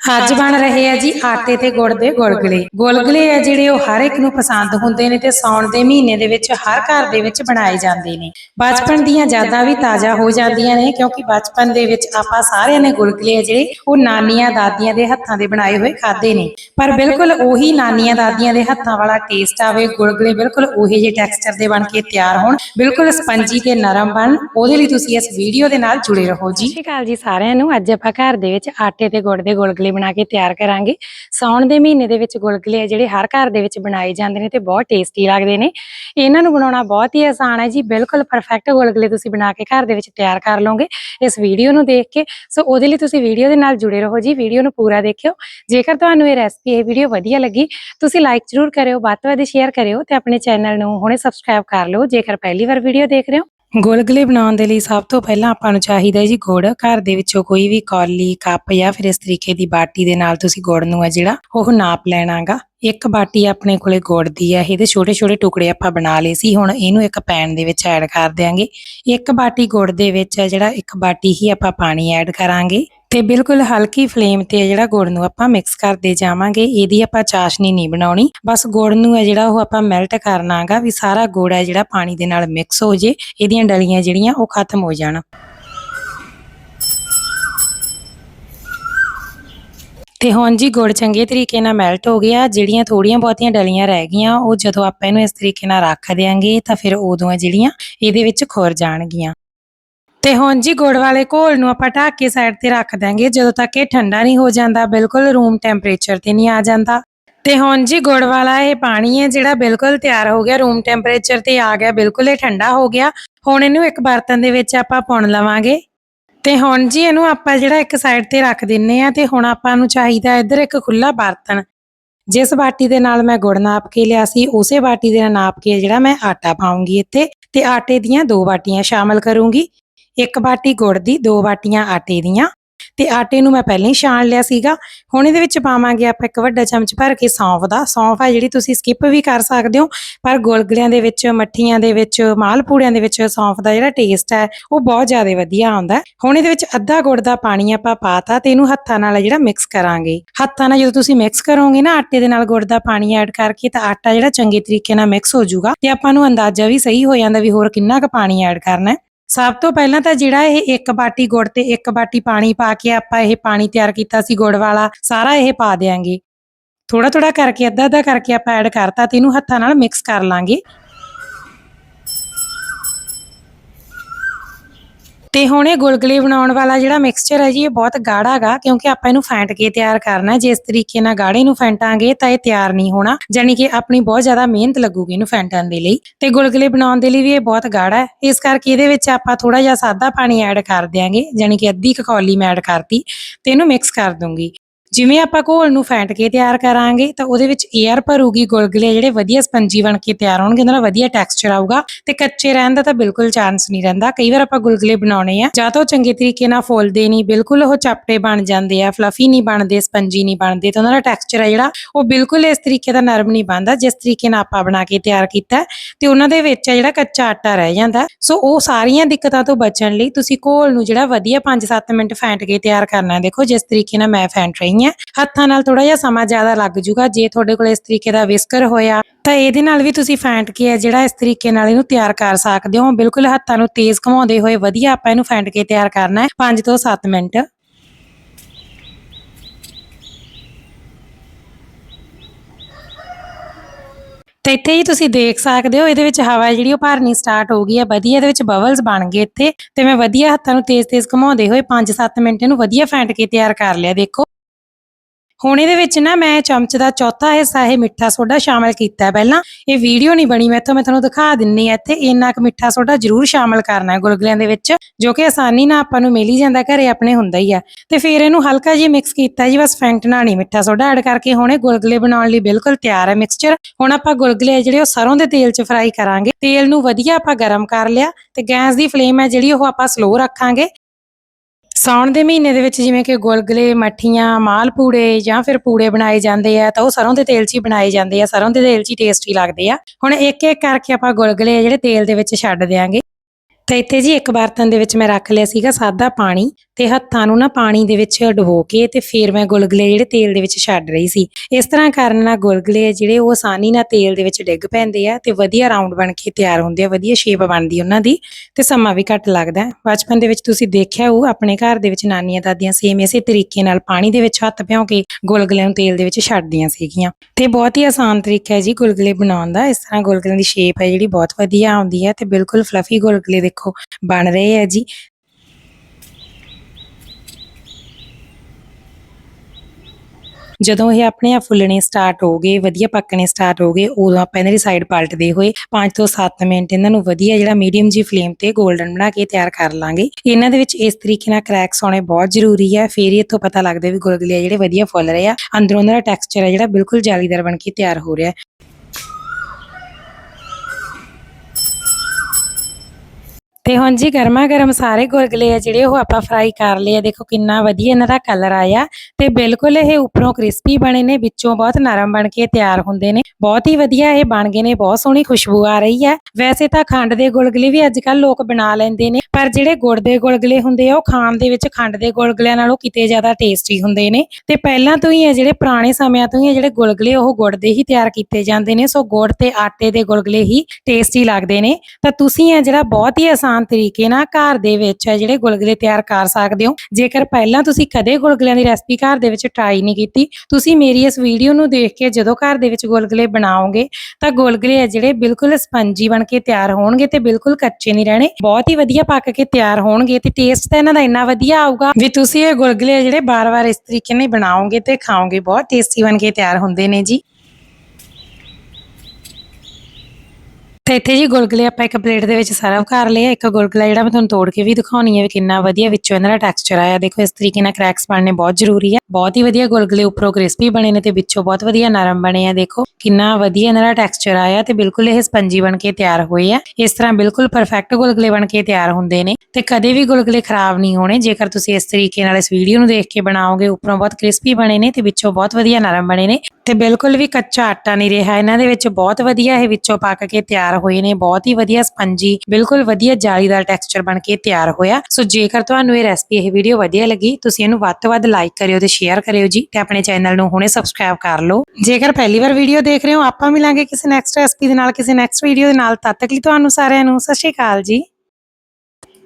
ਅੱਜ ਬਣ ਰਹੇ ਆ ਜੀ ਆਟੇ ਤੇ ਗੁੜ ਦੇ ਗੁਲਗਲੇ। ਗੁਲਗੁਲੇ ਆ ਜਿਹੜੇ ਉਹ ਹਰ ਇੱਕ ਨੂੰ ਪਸੰਦ ਹੁੰਦੇ ਨੇ ਤੇ ਸਾਉਣ ਦੇ ਮਹੀਨੇ ਦੇ ਵਿੱਚ ਹਰ ਘਰ ਦੇ ਵਿੱਚ ਬਣਾਏ ਜਾਂਦੇ ਨੇ। ਬਚਪਨ ਦੀਆਂ ਯਾਦਾਂ ਵੀ ਤਾਜ਼ਾ ਹੋ ਜਾਂਦੀਆਂ ਨੇ ਕਿਉਂਕਿ ਬਚਪਨ ਦੇ ਵਿੱਚ ਆਪਾਂ ਸਾਰਿਆਂ ਨੇ ਗੁਲਗੁਲੇ ਆ ਜਿਹੜੇ ਉਹ ਨਾਨੀਆਂ ਦਾਦੀਆਂ ਦੇ ਹੱਥਾਂ ਦੇ ਬਣਾਏ ਹੋਏ ਖਾਦੇ ਨੇ। ਪਰ ਬਿਲਕੁਲ ਉਹੀ ਨਾਨੀਆਂ ਦਾਦੀਆਂ ਦੇ ਹੱਥਾਂ ਵਾਲਾ ਟੇਸਟ ਆਵੇ, ਗੁਲਗਲੇ ਬਿਲਕੁਲ ਉਹੇ ਜਿਹੇ ਟੈਕਸਚਰ ਦੇ ਬਣ ਕੇ ਤਿਆਰ ਹੋਣ, ਬਿਲਕੁਲ ਸਪੰਜੀ ਤੇ ਨਰਮ ਬਣ, ਉਹਦੇ ਲਈ ਤੁਸੀਂ ਇਸ ਵੀਡੀਓ ਦੇ ਨਾਲ ਜੁੜੇ ਰਹੋ ਜੀ। ਸਤਿ ਸ਼੍ਰੀ ਅਕਾਲ ਜੀ ਸਾਰਿਆਂ ਨੂੰ। ਅੱਜ ਆਪਾਂ ਘਰ ਦੇ ਵਿੱਚ ਆਟੇ ਤੇ ਗੁੜ ਦੇ ਗੁਲਗਲੇ ਬਣਾ ਕੇ ਤਿਆਰ ਕਰਾਂਗੇ। ਸਾਉਣ ਦੇ ਮਹੀਨੇ ਦੇ ਵਿੱਚ ਗੁਲਗੁਲੇ ਆ ਜਿਹੜੇ ਹਰ ਘਰ ਦੇ ਵਿੱਚ ਬਣਾਏ ਜਾਂਦੇ ਨੇ ਤੇ ਬਹੁਤ ਟੇਸਟੀ ਲੱਗਦੇ ਨੇ। ਇਹਨਾਂ ਨੂੰ ਬਣਾਉਣਾ ਬਹੁਤ ਹੀ ਆਸਾਨ ਹੈ ਜੀ। ਬਿਲਕੁਲ ਪਰਫੈਕਟ ਗੁਲਗੁਲੇ ਤੁਸੀਂ ਬਣਾ ਕੇ ਘਰ ਦੇ ਵਿੱਚ ਤਿਆਰ ਕਰ ਲਓਗੇ ਇਸ ਵੀਡੀਓ ਨੂੰ ਦੇਖ ਕੇ। ਸੋ ਉਹਦੇ ਲਈ ਤੁਸੀਂ ਵੀਡੀਓ ਦੇ ਨਾਲ ਜੁੜੇ ਰਹੋ ਜੀ। ਵੀਡੀਓ ਨੂੰ ਪੂਰਾ ਦੇਖਿਓ। ਜੇਕਰ ਤੁਹਾਨੂੰ ਇਹ ਰੈਸਪੀ ਇਹ ਵੀਡੀਓ ਵਧੀਆ ਲੱਗੀ, ਤੁਸੀਂ ਲਾਈਕ ਜ਼ਰੂਰ ਕਰਿਓ, ਵੱਧ ਤੋਂ ਵੱਧ ਸ਼ੇਅਰ ਕਰਿਓ ਤੇ ਆਪਣੇ ਚੈਨਲ ਨੂੰ ਹੁਣੇ ਸਬਸਕ੍ਰਾਈਬ ਕਰ ਲਓ। ਜੇਕਰ ਪਹਿਲੀ ਵਾਰ ਵੀਡੀਓ ਦੇਖ ਰਹੇ ਹੋ ਗੁਲਗੁਲੇ ਬਣਾਉਣ ਦੇ ਲਈ ਸਭ ਤੋਂ ਪਹਿਲਾਂ ਆਪਾਂ ਨੂੰ ਚਾਹੀਦਾ ਹੈ ਜੀ ਗੁੜ। ਘਰ ਦੇ ਵਿੱਚੋਂ ਕੋਈ ਵੀ ਕੌਲੀ, ਕੱਪ ਜਾਂ ਫਿਰ ਇਸ ਤਰੀਕੇ ਦੀ ਬਾਟੀ ਦੇ ਨਾਲ ਤੁਸੀਂ ਗੁੜ ਨੂੰ ਹੈ ਜਿਹੜਾ ਉਹ ਨਾਪ ਲੈਣਾਗਾ। ਇੱਕ ਬਾਟੀ ਆਪਣੇ ਕੋਲੇ ਗੁੜ ਦੀ ਹੈ ਇਹਦੇ ਛੋਟੇ ਛੋਟੇ ਟੁਕੜੇ ਆਪਾਂ ਬਣਾ ਲਏ ਸੀ, ਹੁਣ ਇਹਨੂੰ ਇੱਕ ਪੈਨ ਦੇ ਵਿੱਚ ਐਡ ਕਰ ਦਿਆਂਗੇ। ਇੱਕ ਬਾਟੀ ਗੁੜ ਦੇ ਵਿੱਚ ਹੈ ਜਿਹੜਾ ਇੱਕ ਬਾਟੀ ਹੀ ਆਪਾਂ ਪਾਣੀ ਐਡ ਕਰਾਂਗੇ। ਤੇ ਬਿਲਕੁਲ ਹਲਕੀ ਫਲੇਮ ਤੇ ਜਿਹੜਾ ਗੁੜ ਨੂੰ ਆਪਾਂ ਮਿਕਸ ਕਰਦੇ ਜਾਵਾਂਗੇ, ਇਹਦੀ ਆਪਾਂ ਚਾਸ਼ਨੀ ਨਹੀਂ ਬਣਾਉਣੀ। ਬਸ ਗੁੜ ਨੂੰ ਹੈ ਜਿਹੜਾ ਉਹ ਆਪਾਂ ਮੈਲਟ ਕਰਨਾਗਾ ਵੀ ਸਾਰਾ ਗੁੜ ਹੈ ਜਿਹੜਾ ਪਾਣੀ ਦੇ ਨਾਲ ਮਿਕਸ ਹੋ ਜੇ, ਇਹਦੀਆਂ ਡਲੀਆਂ ਜਿਹੜੀਆਂ ਉਹ ਖਤਮ ਹੋ ਜਾਣ। ਤੇ ਹੁਣ ਜੀ ਗੁੜ ਚੰਗੇ ਤਰੀਕੇ ਨਾਲ ਮੈਲਟ ਹੋ ਗਿਆ, ਜਿਹੜੀਆਂ ਥੋੜੀਆਂ ਬਹੁਤੀਆਂ ਡਲੀਆਂ ਰਹਿ ਗਈਆਂ, ਉਹ ਜਦੋਂ ਆਪਾਂ ਇਹਨੂੰ ਇਸ ਤਰੀਕੇ ਨਾਲ ਰੱਖ ਦਿਆਂਗੇ, ਤਾਂ ਫਿਰ ਉਦੋਂ ਆ ਜਿਹੜੀਆਂ ਇਹਦੇ ਵਿੱਚ ਖੁਰ ਜਾਣਗੀਆਂ। ਤੇ ਹੁਣ ਜੀ ਗੁੜ ਵਾਲੇ ਘੋਲ ਨੂੰ ਆਪਾਂ ਢੱਕ ਕੇ ਸਾਈਡ ਤੇ ਰੱਖ ਦਾਂਗੇ ਜਦੋਂ ਤੱਕ ਇਹ ਠੰਡਾ ਨਹੀਂ ਹੋ ਜਾਂਦਾ, ਬਿਲਕੁਲ ਰੂਮ ਟੈਂਪਰੇਚਰ ਤੇ ਨਹੀਂ ਆ ਜਾਂਦਾ। ਤੇ ਹੁਣ ਜੀ ਗੁੜ ਵਾਲਾ ਇਹ ਪਾਣੀ ਹੈ, ਜਿਹੜਾ ਬਿਲਕੁਲ ਤਿਆਰ ਹੋ ਗਿਆ ਰੂਮ ਟੈਂਪਰੇਚਰ ਤੇ ਆ ਗਿਆ, ਬਿਲਕੁਲ ਇਹ ਠੰਡਾ ਹੋ ਗਿਆ। ਹੁਣ ਇਹਨੂੰ ਇੱਕ ਬਰਤਨ ਦੇ ਵਿੱਚ ਆਪਾਂ ਪੁਣ ਲਵਾਂਗੇ। ਤੇ ਹੁਣ ਜੀ ਇਹਨੂੰ ਆਪਾਂ ਜਿਹੜਾ ਇੱਕ ਸਾਈਡ ਤੇ ਰੱਖ ਦਿੰਨੇ ਆ, ਤੇ ਹੁਣ ਆਪਾਂ ਨੂੰ ਚਾਹੀਦਾ ਇੱਧਰ ਇੱਕ ਖੁੱਲਾ ਬਰਤਨ। ਜਿਸ ਬਾਟੀ ਦੇ ਨਾਲ ਮੈਂ ਗੁੜ ਨਾਪ ਕੇ ਲਿਆ ਸੀ, ਉਸੇ ਬਾਟੀ ਦੇ ਨਾਲ ਨਾਪ ਕੇ ਜਿਹੜਾ ਮੈਂ ਆਟਾ ਪਾਉਂਗੀ ਇੱਥੇ, ਤੇ ਆਟੇ ਦੀਆਂ ਦੋ ਬਾਟੀਆਂ ਸ਼ਾਮਲ ਕਰੂੰਗੀ। ਇੱਕ ਬਾਟੀ ਗੁੜ ਦੀ, ਦੋ ਬਾਟੀਆਂ ਆਟੇ ਦੀਆਂ। ਤੇ ਆਟੇ ਨੂੰ ਮੈਂ ਪਹਿਲਾਂ ਹੀ ਛਾਣ ਲਿਆ ਸੀਗਾ। ਹੁਣ ਇਹਦੇ ਵਿੱਚ ਪਾਵਾਂਗੇ ਆਪਾਂ ਇੱਕ ਵੱਡਾ ਚਮਚ ਭਰ ਕੇ ਸੌਂਫ ਦਾ। ਸੌਂਫ ਹੈ ਜਿਹੜੀ ਤੁਸੀਂ ਸਕਿਪ ਵੀ ਕਰ ਸਕਦੇ ਹੋ, ਪਰ ਗੁਲਗੁਲਿਆਂ ਦੇ ਵਿੱਚ, ਮੱਠੀਆਂ ਦੇ ਵਿੱਚ, ਮਾਲਪੂੜਿਆਂ ਦੇ ਵਿੱਚ ਸੌਂਫ ਦਾ ਜਿਹੜਾ ਟੇਸਟ ਹੈ, ਉਹ ਬਹੁਤ ਜ਼ਿਆਦਾ ਵਧੀਆ ਆਉਂਦਾ ਹੁਣ ਇਹਦੇ ਵਿੱਚ ਅੱਧਾ ਗੁੜ ਦਾ ਪਾਣੀ ਆਪਾਂ ਪਾਤਾ ਤੇ ਇਹਨੂੰ ਹੱਥਾਂ ਨਾਲ ਜਿਹੜਾ ਮਿਕਸ ਕਰਾਂਗੇ। ਹੱਥਾਂ ਨਾਲ ਜਦੋਂ ਤੁਸੀਂ ਮਿਕਸ ਕਰੋਗੇ ਨਾ, ਆਟੇ ਦੇ ਨਾਲ ਗੁੜ ਦਾ ਪਾਣੀ ਐਡ ਕਰਕੇ ਤਾਂ ਆਟਾ ਜਿਹੜਾ ਚੰਗੇ ਤਰੀਕੇ ਨਾਲ ਮਿਕਸ ਹੋ ਜਾਊਗਾ ਤੇ ਆਪਾਂ ਨੂੰ ਅੰਦਾਜ਼ਾ ਵੀ ਸਹੀ ਹੋ ਜਾਂਦਾ ਵੀ ਹੋਰ ਕਿੰਨਾ ਕੁ ਪਾਣੀ ਐਡ ਕਰਨਾ ਸਭ ਤੋਂ ਪਹਿਲਾਂ ਤਾਂ ਜਿਹੜਾ ਇਹ ਇੱਕ ਬਾਟੀ ਗੁੜ ਤੇ ਇੱਕ ਬਾਟੀ ਪਾਣੀ ਪਾ ਕੇ ਆਪਾਂ ਇਹ ਪਾਣੀ ਤਿਆਰ ਕੀਤਾ ਸੀ ਗੁੜ ਵਾਲਾ, ਸਾਰਾ ਇਹ ਪਾ ਦੇਾਂਗੇ ਥੋੜਾ ਥੋੜਾ ਕਰਕੇ ਅੱਧਾ ਅੱਧਾ ਕਰਕੇ ਆਪਾਂ ਐਡ ਕਰਤਾ ਤੇ ਇਹਨੂੰ ਹੱਥਾਂ ਨਾਲ ਮਿਕਸ ਕਰ ਲਾਂਗੇ। ਤੇ ਹੁਣ ਇਹ ਗੁਲਗਲੇ ਬਣਾਉਣ ਵਾਲਾ ਜਿਹੜਾ ਮਿਕਸਚਰ ਹੈ ਜੀ, ਇਹ ਬਹੁਤ ਗਾੜਾ ਹੈਗਾ ਕਿਉਂਕਿ ਆਪਾਂ ਇਹਨੂੰ ਫੈਂਟ ਕੇ ਤਿਆਰ ਕਰਨਾ ਹੈ। ਜਿਸ ਤਰੀਕੇ ਨਾਲ ਗਾੜੇ ਨੂੰ ਫੈਂਟਾਂਗੇ, ਤਾਂ ਇਹ ਤਿਆਰ ਨਹੀਂ ਹੋਣਾ। ਯਾਨੀ ਕਿ ਆਪਣੀ ਬਹੁਤ ਜ਼ਿਆਦਾ ਮਿਹਨਤ ਲੱਗੂਗੀ ਇਹਨੂੰ ਫੈਂਟਣ ਦੇ ਲਈ। ਤੇ ਗੁਲਗੁਲੇ ਬਣਾਉਣ ਦੇ ਲਈ ਵੀ ਇਹ ਬਹੁਤ ਗਾੜਾ ਹੈ। ਇਸ ਕਰਕੇ ਇਹਦੇ ਵਿੱਚ ਆਪਾਂ ਥੋੜਾ ਜਿਹਾ ਸਾਦਾ ਪਾਣੀ ਐਡ ਕਰ ਦਿਆਂਗੇ ਯਾਨੀ ਕਿ ਅੱਧੀ ਕੁ ਕੌਲੀ ਮੈਂ ਐਡ ਕਰਤੀ, ਤੇ ਇਹਨੂੰ ਮਿਕਸ ਕਰ ਦੂੰਗੀ। ਜਿਵੇਂ ਆਪਾਂ ਘੋਲ ਨੂੰ ਫੈਂਟ ਕੇ ਤਿਆਰ ਕਰਾਂਗੇ, ਤਾਂ ਉਹਦੇ ਵਿੱਚ 에ਅਰ ਭਰੂਗੀ, ਗੁਲਗਲੇ ਜਿਹੜੇ ਵਧੀਆ ਸਪੰਜੀ ਬਣ ਕੇ ਤਿਆਰ ਹੋਣਗੇ ਉਹਨਾਂ ਦਾ ਵਧੀਆ ਟੈਕਸਚਰ ਆਊਗਾ ਤੇ ਕੱਚੇ ਰਹਿਣ ਦਾ ਤਾਂ ਬਿਲਕੁਲ ਚਾਂਸ ਨਹੀਂ ਰਹਿੰਦਾ। ਕਈ ਵਾਰ ਆਪਾਂ ਗੁਲਗਲੇ ਬਣਾਉਣੇ ਆ, ਜਾਂ ਤਾਂ ਉਹ ਚੰਗੇ ਤਰੀਕੇ ਨਾਲ ਫੁੱਲਦੇ ਨਹੀਂ, ਬਿਲਕੁਲ ਉਹ ਚਪਟੇ ਬਣ ਜਾਂਦੇ ਆ ਫਲਫੀ ਨਹੀਂ ਬਣਦੇ ਸਪੰਜੀ ਨਹੀਂ ਬਣਦੇ, ਤਾਂ ਉਹਨਾਂ ਦਾ ਟੈਕਸਚਰ ਆ ਜਿਹੜਾ, ਉਹ ਬਿਲਕੁਲ ਇਸ ਤਰੀਕੇ ਦਾ ਨਰਮ ਨਹੀਂ ਬਣਦਾ, ਜਿਸ ਤਰੀਕੇ ਨਾਲ ਆਪਾਂ ਬਣਾ ਕੇ ਤਿਆਰ ਕੀਤਾ ਤੇ ਉਹਨਾਂ ਦੇ ਵਿੱਚ ਜਿਹੜਾ ਕੱਚਾ ਆਟਾ ਰਹਿ ਜਾਂਦਾ। ਸੋ ਉਹ ਸਾਰੀਆਂ ਦਿੱਕਤਾਂ ਤੋਂ ਬਚਣ ਲਈ ਤੁਸੀਂ ਘੋਲ ਨੂੰ ਜਿਹੜਾ ਵਧੀਆ 5-7 ਮਿੰਟ ਫੈਂਟ ਕੇ ਤਿਆਰ ਕਰਨਾ ਦੇਖੋ ਜਿਸ ਤਰੀਕੇ ਨਾਲ ਮੈਂ ਫੈਂਟ ਰਹੀ ਹਾਂ। ਹੱਥਾਂ ਨਾਲ ਥੋੜਾ ਜਿਹਾ ਸਮਾਂ ਜ਼ਿਆਦਾ ਲੱਗ ਜੂਗਾ। ਜੇ ਤੁਹਾਡੇ ਕੋਲ ਇਸ ਤਰੀਕੇ ਦਾ ਵਿਸਕਰ ਹੋਇਆ, ਤਾਂ ਇਹਦੇ ਨਾਲ ਵੀ ਤੁਸੀਂ ਫੈਂਟ ਕੇ ਹੈ ਜਿਹੜਾ ਇਸ ਤਰੀਕੇ ਨਾਲ ਇਹਨੂੰ ਤਿਆਰ ਕਰ ਸਕਦੇ ਹੋ। ਬਿਲਕੁਲ ਹੱਥਾਂ ਨੂੰ ਤੇਜ਼ ਘੁਮਾਉਂਦੇ ਹੋਏ ਵਧੀਆ ਆਪਾਂ ਇਹਨੂੰ ਫੈਂਟ ਕੇ ਤਿਆਰ ਕਰਨਾ ਹੈ। 5 ਤੋਂ 7 ਮਿੰਟ। ਤੇ ਇੱਥੇ ਹੀ ਤੁਸੀਂ ਦੇਖ ਸਕਦੇ ਹੋ, ਇਹਦੇ ਵਿੱਚ ਹਵਾ ਜਿਹੜੀ ਉਹ ਭਰਨੀ ਸਟਾਰਟ ਹੋ ਗਈ ਹੈ ਵਧੀਆ ਇਹਦੇ ਵਿੱਚ ਬਬਲਸ ਬਣ ਗਏ ਇੱਥੇ। ਤੇ ਮੈਂ ਵਧੀਆ ਹੱਥਾਂ ਨੂੰ ਤੇਜ਼-ਤੇਜ਼ ਘੁਮਾਉਂਦੇ ਹੋਏ 5-7 ਮਿੰਟ ਇਹਨੂੰ ਵਧੀਆ ਫੈਂਟ ਕੇ ਤਿਆਰ ਕਰ ਲਿਆ। ਦੇਖੋ। ਹੁਣ ਇਹਦੇ ਵਿੱਚ ਨਾ ਮੈਂ ਚਮਚ ਦਾ ਚੌਥਾ ਹਿੱਸਾ ਇਹ ਮਿੱਠਾ ਸੋਡਾ ਸ਼ਾਮਲ ਕੀਤਾ ਹੈ। ਪਹਿਲਾਂ ਇਹ ਵੀਡੀਓ ਨਹੀਂ ਬਣੀ ਮੈਥੋਂ ਮੈਂ ਤੁਹਾਨੂੰ ਦਿਖਾ ਦਿੰਨੀ ਆ ਇੱਥੇ ਇੰਨਾ ਕੁ ਮਿੱਠਾ ਸੋਡਾ ਜ਼ਰੂਰ ਸ਼ਾਮਲ ਕਰਨਾ ਹੈ ਗੁਲਗੁਲਿਆਂ ਦੇ ਵਿੱਚ, ਜੋ ਕਿ ਆਸਾਨੀ ਨਾਲ ਆਪਾਂ ਨੂੰ ਮਿਲ ਹੀ ਜਾਂਦਾ, ਘਰੇ ਆਪਣੇ ਹੁੰਦਾ ਹੀ ਆ। ਤੇ ਫਿਰ ਇਹਨੂੰ ਹਲਕਾ ਜਿਹਾ ਮਿਕਸ ਕੀਤਾ ਜੀ, ਬਸ ਫੈਂਟਣਾ ਨਹੀਂ ਮਿੱਠਾ ਸੋਡਾ ਐਡ ਕਰਕੇ ਹੁਣ ਇਹ ਗੁਲਗੁਲੇ ਬਣਾਉਣ ਲਈ ਬਿਲਕੁਲ ਤਿਆਰ ਹੈ ਮਿਕਸਚਰ ਹੁਣ ਆਪਾਂ ਗੁਲਗੁਲੇ ਆ ਜਿਹੜੇ ਉਹ ਸਰੋਂ ਦੇ ਤੇਲ 'ਚ ਫਰਾਈ ਕਰਾਂਗੇ। ਤੇਲ ਨੂੰ ਵਧੀਆ ਆਪਾਂ ਗਰਮ ਕਰ ਲਿਆ ਤੇ ਗੈਸ ਦੀ ਫਲੇਮ ਹੈ ਜਿਹੜੀ ਉਹ ਆਪਾਂ ਸਲੋ ਰੱਖਾਂਗੇ। ਸਾਉਣ ਦੇ ਮਹੀਨੇ ਦੇ ਵਿੱਚ ਜਿਵੇਂ ਕਿ ਗੁਲਗਲੇ, ਮੱਠੀਆਂ ਮਾਲਪੂੜੇ ਜਾਂ ਫਿਰ ਪੂੜੇ ਬਣਾਏ ਜਾਂਦੇ ਆ, ਤਾਂ ਉਹ ਸਰੋਂ ਦੇ ਤੇਲ 'ਚ ਹੀ ਬਣਾਏ ਜਾਂਦੇ ਆ। ਸਰੋਂ ਦੇ ਤੇਲ 'ਚ ਹੀ ਟੇਸਟੀ ਲੱਗਦੇ ਆ। ਹੁਣ ਇੱਕ ਇੱਕ ਕਰਕੇ ਆਪਾਂ ਗੁਲਗਲੇ ਆ ਜਿਹੜੇ ਤੇਲ ਦੇ ਵਿੱਚ ਛੱਡ ਦਿਆਂਗੇ। ਤੇ ਇੱਥੇ ਜੀ ਇੱਕ ਬਰਤਨ ਦੇ ਵਿੱਚ ਮੈਂ ਰੱਖ ਲਿਆ ਸੀਗਾ ਸਾਦਾ ਪਾਣੀ। ਤੇ ਹੱਥਾਂ ਨੂੰ ਨਾ ਪਾਣੀ ਦੇ ਵਿੱਚ ਡੁਬੋ ਕੇ ਤੇ ਫਿਰ ਮੈਂ ਗੁਲਗਲੇ ਜਿਹੜੇ ਤੇਲ ਦੇ ਵਿੱਚ ਛੱਡ ਰਹੀ ਸੀ। ਇਸ ਤਰ੍ਹਾਂ ਕਰਨ ਨਾਲ ਗੁਲਗੁਲੇ ਜਿਹੜੇ ਉਹ ਆਸਾਨੀ ਨਾਲ ਤੇਲ ਦੇ ਵਿੱਚ ਡਿੱਗ ਪੈਂਦੇ ਆ ਤੇ ਵਧੀਆ ਰਾਉਂਡ ਬਣ ਕੇ ਤਿਆਰ ਹੁੰਦੇ ਆ, ਵਧੀਆ ਸ਼ੇਪ ਬਣਦੀ ਉਹਨਾਂ ਦੀ ਤੇ ਸਮਾਂ ਵੀ ਘੱਟ ਲੱਗਦਾ ਬਚਪਨ ਦੇ ਵਿੱਚ ਤੁਸੀਂ ਦੇਖਿਆ ਉਹ ਆਪਣੇ ਘਰ ਦੇ ਵਿੱਚ ਨਾਨੀਆਂ ਦਾਦੀਆਂ ਸੇਮ ਇਸੇ ਤਰੀਕੇ ਨਾਲ ਪਾਣੀ ਦੇ ਵਿੱਚ ਹੱਥ ਭਿਉਂ ਕੇ ਗੁਲਗੁਲਿਆਂ ਨੂੰ ਤੇਲ ਦੇ ਵਿੱਚ ਛੱਡਦੀਆਂ ਸੀਗੀਆਂ। ਤੇ ਬਹੁਤ ਹੀ ਆਸਾਨ ਤਰੀਕਾ ਹੈ ਜੀ ਗੁਲਗੁਲੇ ਬਣਾਉਣ ਦਾ। ਇਸ ਤਰ੍ਹਾਂ ਗੁਲਗੁਲਿਆਂ ਦੀ ਸ਼ੇਪ ਹੈ ਜਿਹੜੀ ਬਹੁਤ ਵਧੀਆ ਆਉਂਦੀ ਹੈ ਤੇ ਬਿਲਕੁਲ ਫਲਫੀ ਗੁਲਗੁਲੇ ਦੇਖੋ ਬਣ ਰਹੇ ਆ ਜੀ। ਜਦੋਂ ਇਹ ਆਪਣੇ ਆਪ ਫੁੱਲਣੇ ਸਟਾਰਟ ਹੋ ਗਏ, ਵਧੀਆ ਪੱਕਣੇ ਸਟਾਰਟ ਹੋ ਗਏ, ਉਦੋਂ ਆਪਾਂ ਇਹਨਾਂ ਦੀ ਸਾਈਡ ਪਲਟਦੇ ਹੋਏ 5 ਤੋਂ 7 ਮਿੰਟ ਇਹਨਾਂ ਨੂੰ ਵਧੀਆ ਜਿਹੜਾ ਮੀਡੀਅਮ ਜੀ ਫਲੇਮ ਤੇ 골ਡਨ ਬਣਾ ਕੇ ਤਿਆਰ ਕਰ ਲਾਂਗੇ। ਇਹਨਾਂ ਦੇ ਵਿੱਚ ਇਸ ਤਰੀਕੇ ਨਾਲ ਕ੍ਰੈਕਸ ਆਉਣੇ ਬਹੁਤ ਜ਼ਰੂਰੀ ਹੈ ਫੇਰ ਇੱਥੋਂ ਪਤਾ ਲੱਗਦਾ ਵੀ ਗੁਲਗੁਲੇ ਆ ਜਿਹੜੇ ਵਧੀਆ ਫੁੱਲ ਰਹੇ ਆ, ਅੰਦਰੋਂ ਉਹਨਾਂ ਦਾ ਟੈਕਸਚਰ ਹੈ ਜਿਹੜਾ ਬਿਲਕੁਲ ਜਾਲੀਦਾਰ ਬਣ ਕੇ ਤਿਆਰ ਹੋ ਰਿਹਾ। ਤੇ ਹੁਣ ਜੀ ਗਰਮਾ ਗਰਮ ਸਾਰੇ ਗੁਲਗੁਲੇ ਆ ਜਿਹੜੇ ਉਹ ਆਪਾਂ ਫਰਾਈ ਕਰ ਲਏ ਆ। ਦੇਖੋ ਕਿੰਨਾ ਵਧੀਆ ਇਹਨਾਂ ਦਾ ਕਲਰ ਆਇਆ। ਤੇ ਬਿਲਕੁਲ ਇਹ ਉੱਪਰੋਂ ਕ੍ਰਿਸਪੀ ਬਣੇ ਨੇ, ਵਿੱਚੋਂ ਬਹੁਤ ਨਰਮ ਬਣ ਕੇ ਤਿਆਰ ਹੁੰਦੇ ਨੇ। ਬਹੁਤ ਹੀ ਵਧੀਆ ਇਹ ਬਣ ਗਏ ਨੇ, ਬਹੁਤ ਸੋਹਣੀ ਖੁਸ਼ਬੂ ਆ ਰਹੀ ਹੈ ਵੈਸੇ ਤਾਂ ਖੰਡ ਦੇ ਗੁਲਗਲੇ ਵੀ ਅੱਜ ਕੱਲ ਲੋਕ ਬਣਾ ਲੈਂਦੇ ਨੇ, ਪਰ ਜਿਹੜੇ ਗੁੜ ਦੇ ਗੁਲਗਲੇ ਹੁੰਦੇ ਆ, ਉਹ ਖਾਣ ਦੇ ਵਿੱਚ ਖੰਡ ਦੇ ਗੁਲਗਲਿਆਂ ਨਾਲੋਂ ਕਿਤੇ ਜ਼ਿਆਦਾ ਟੇਸਟੀ ਹੁੰਦੇ ਨੇ। ਤੇ ਪਹਿਲਾਂ ਤੋਂ ਹੀ ਇਹ ਜਿਹੜੇ ਪੁਰਾਣੇ ਸਮਿਆਂ ਤੋਂ ਹੀ ਇਹ ਜਿਹੜੇ ਗੁਲਗਲੇ ਉਹ ਗੁੜ ਦੇ ਹੀ ਤਿਆਰ ਕੀਤੇ ਜਾਂਦੇ ਨੇ। ਸੋ ਗੁੜ ਤੇ ਆਟੇ ਦੇ ਗੁਲਗਲੇ ਹੀ ਟੇਸਟੀ ਲੱਗਦੇ ਨੇ। ਤਾਂ ਤੁਸੀਂ ਆ ਜਿਹੜਾ ਬਹੁਤ ਹੀ ਆਸਾਨ ਤਰੀਕੇ ਨਾਲ ਘਰ ਦੇ ਵਿੱਚ ਜਿਹੜੇ ਗੁਲਗੁਲੇ ਤਿਆਰ ਕਰ ਸਕਦੇ ਹੋ। ਜੇਕਰ ਪਹਿਲਾਂ ਤੁਸੀਂ ਕਦੇ ਗੁਲਗੁਲਿਆਂ ਦੀ ਰੈਸਪੀ ਘਰ ਦੇ ਵਿੱਚ ਟਰਾਈ ਨਹੀਂ ਕੀਤੀ, ਤੁਸੀਂ ਮੇਰੀ ਇਸ ਵੀਡੀਓ ਨੂੰ ਦੇਖ ਕੇ ਜਦੋਂ ਘਰ ਦੇ ਵਿੱਚ ਗੁਲਗੁਲੇ ਬਣਾਓਗੇ, ਤਾਂ ਗੁਲਗੁਲੇ ਜਿਹੜੇ ਬਿਲਕੁਲ ਸਪੰਜੀ ਬਣ ਕੇ ਤਿਆਰ ਹੋਣਗੇ ਤੇ ਬਿਲਕੁਲ ਕੱਚੇ ਨਹੀਂ ਰਹਿਣੇ। ਬਹੁਤ ਹੀ ਵਧੀਆ ਪੱਕ ਕੇ ਤਿਆਰ ਹੋਣਗੇ ਤੇ ਟੇਸਟ ਤਾਂ ਇਹਨਾਂ ਦਾ ਇੰਨਾ ਵਧੀਆ ਆਊਗਾ ਵੀ ਤੁਸੀਂ ਇਹ ਗੁਲਗੁਲੇ ਆ ਜਿਹੜੇ ਬਾਰ-ਬਾਰ ਇਸ ਤਰੀਕੇ ਨਾਲ ਬਣਾਓਗੇ ਤੇ ਖਾਓਗੇ। ਬਹੁਤ ਟੇਸਟੀ ਬਣ ਕੇ ਤਿਆਰ ਹੁੰਦੇ ਨੇ ਜੀ। ਤੇ ਇੱਥੇ ਜੀ ਗੁਲਗਲੇ ਆਪਾਂ ਇੱਕ ਪਲੇਟ ਦੇ ਵਿੱਚ ਸਰਵ ਕਰ ਲਿਆ ਇੱਕ ਗੁਲਗਲਾ ਜਿਹੜਾ ਮੈਂ ਤੁਹਾਨੂੰ ਤੋੜ ਕੇ ਵੀ ਦਿਖਾਉਣੀ ਹੈ ਵੀ ਕਿੰਨਾ ਵਧੀਆ ਵਿੱਚੋਂ ਇਹਨਾਂ ਦਾ ਟੈਕਸਚਰ ਆਇਆ। ਦੇਖੋ, ਇਸ ਤਰੀਕੇ ਨਾਲ ਕ੍ਰੈਕਸ ਬਣਨੇ ਬਹੁਤ ਜ਼ਰੂਰੀ ਹੈ ਬਹੁਤ ਹੀ ਵਧੀਆ ਗੁਲਗਲੇ ਉੱਪਰੋਂ ਕ੍ਰਿਸਪੀ ਬਣੇ ਨੇ ਤੇ ਵਿੱਚੋਂ ਬਹੁਤ ਵਧੀਆ ਨਰਮ ਬਣੇ ਆ। ਦੇਖੋ, ਕਿੰਨਾ ਵਧੀਆ ਇਹਨਾਂ ਦਾ ਟੈਕਸਚਰ ਆਇਆ ਤੇ ਬਿਲਕੁਲ ਇਹ ਸਪੰਜੀ ਬਣ ਕੇ ਤਿਆਰ ਹੋਏ ਆ। ਇਸ ਤਰ੍ਹਾਂ ਬਿਲਕੁਲ ਪਰਫੈਕਟ ਗੁਲਗਲੇ ਬਣ ਕੇ ਤਿਆਰ ਹੁੰਦੇ ਨੇ ਤੇ ਕਦੇ ਵੀ ਗੁਲਗਲੇ ਖਰਾਬ ਨਹੀਂ ਹੋਣੇ। ਜੇਕਰ ਤੁਸੀਂ ਇਸ ਤਰੀਕੇ ਨਾਲ ਇਸ ਵੀਡੀਓ ਨੂੰ ਦੇਖ ਕੇ ਬਣਾਓਗੇ, ਉੱਪਰੋਂ ਬਹੁਤ ਕ੍ਰਿਸਪੀ ਬਣੇ ਨੇ ਤੇ ਵਿੱਚੋਂ ਬਹੁਤ ਵਧੀਆ ਨਰਮ ਬਣੇ ਨੇ ਤੇ ਬਿਲਕੁਲ ਵੀ ਕੱਚਾ ਆਟਾ ਨਹੀਂ ਰਿਹਾ। ਇਹਨਾਂ ਦੇ ਵਿੱਚ ਬਹੁਤ ਵਧੀਆ ਇਹ ਵਿੱਚੋਂ ਪੱਕ ਕੇ ਤਿਆਰ ਹੋਏ ਨੇ, ਬਹੁਤ ਹੀ ਵਧੀਆ ਸਪੰਜੀ, ਬਿਲਕੁਲ ਵਧੀਆ ਜਾਲੀਦਾਰ ਟੈਕਸਚਰ ਬਣ ਕੇ ਤਿਆਰ ਹੋਇਆ। ਸੋ ਜੇਕਰ ਤੁਹਾਨੂੰ ਇਹ ਰੈਸਪੀ ਇਹ ਵੀਡੀਓ ਵਧੀਆ ਲੱਗੀ, ਤੁਸੀਂ ਇਹਨੂੰ ਵੱਧ ਤੋਂ ਵੱਧ ਲਾਈਕ ਕਰਿਓ ਤੇ ਸ਼ੇਅਰ ਕਰਿਓ ਜੀ ਤੇ ਆਪਣੇ ਚੈਨਲ ਨੂੰ ਹੁਣੇ ਸਬਸਕ੍ਰਾਈਬ ਕਰ ਲਓ। ਜੇਕਰ ਪਹਿਲੀ ਵਾਰ ਵੀਡੀਓ ਦੇਖ ਰਹੇ ਹੋ, ਆਪਾਂ ਮਿਲਾਂਗੇ ਕਿਸੇ ਨੈਕਸਟ ਰੈਸਪੀ ਦੇ ਨਾਲ, ਕਿਸੇ ਨੈਕਸਟ ਵੀਡੀਓ ਦੇ ਨਾਲ। ਤਦ ਤੱਕ ਲਈ ਤੁਹਾਨੂੰ ਸਾਰਿਆਂ ਨੂੰ ਸਤਿ ਸ਼੍ਰੀ ਅਕਾਲ ਜੀ।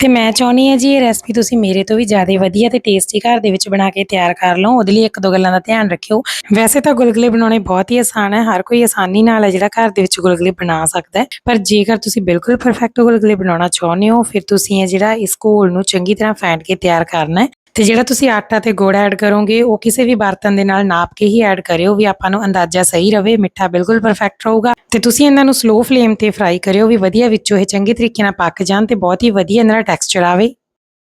ਤੇ ਮੈਂ ਚਾਹੁੰਦੀ ਹਾਂ ਜੀ ਇਹ ਰੈਸਪੀ ਤੁਸੀਂ ਮੇਰੇ ਤੋਂ ਵੀ ਜ਼ਿਆਦਾ ਵਧੀਆ ਤੇ ਟੇਸਟੀ ਘਰ ਦੇ ਵਿੱਚ ਬਣਾ ਕੇ ਤਿਆਰ ਕਰ ਲਓ। ਉਹਦੇ ਲਈ ਇੱਕ ਦੋ ਗੱਲਾਂ ਦਾ ਧਿਆਨ ਰੱਖਿਓ। ਵੈਸੇ ਤਾਂ ਗੁਲਗੁਲੇ ਬਣਾਉਣੇ ਬਹੁਤ ਹੀ ਆਸਾਨ ਹੈ। ਹਰ ਕੋਈ ਆਸਾਨੀ ਨਾਲ ਹੈ ਜਿਹੜਾ ਘਰ ਦੇ ਵਿੱਚ ਗੁਲਗੁਲੇ ਬਣਾ ਸਕਦਾ ਹੈ। ਪਰ ਜੇਕਰ ਤੁਸੀਂ ਬਿਲਕੁਲ ਪਰਫੈਕਟ ਗੁਲਗੁਲੇ ਬਣਾਉਣਾ ਚਾਹੁੰਦੇ ਹੋ, ਫਿਰ ਤੁਸੀਂ ਇਹ ਜਿਹੜਾ ਇਸ ਘੋਲ ਨੂੰ ਚੰਗੀ ਤਰ੍ਹਾਂ ਫੈਂਟ ਕੇ ਤਿਆਰ ਕਰਨਾ ਹੈ। ਤੇ ਜਿਹੜਾ ਤੁਸੀਂ ਆਟਾ ਤੇ ਗੁੜ ਐਡ ਕਰੋਗੇ, ਉਹ ਕਿਸੇ ਵੀ ਬਰਤਨ ਦੇ ਨਾਲ ਨਾਪ ਕੇ ਹੀ ਐਡ ਕਰਿਓ, ਵੀ ਆਪਾਂ ਨੂੰ ਅੰਦਾਜ਼ਾ ਸਹੀ ਰਵੇ, ਮਿੱਠਾ ਬਿਲਕੁਲ ਪਰਫੈਕਟ ਰਹੂਗਾ। ਤੇ ਤੁਸੀਂ ਇਹਨਾਂ ਨੂੰ ਸਲੋ ਫਲੇਮ ਤੇ ਫਰਾਈ ਕਰਿਓ, ਵੀ ਵਧੀਆ ਵਿੱਚੋਂ ਇਹ ਚੰਗੇ ਤਰੀਕੇ ਨਾਲ ਪੱਕ ਜਾਣ ਤੇ ਬਹੁਤ ਹੀ ਵਧੀਆ ਇਹਨਾਂ ਦਾ ਟੈਕਸਚਰ ਆਵੇ।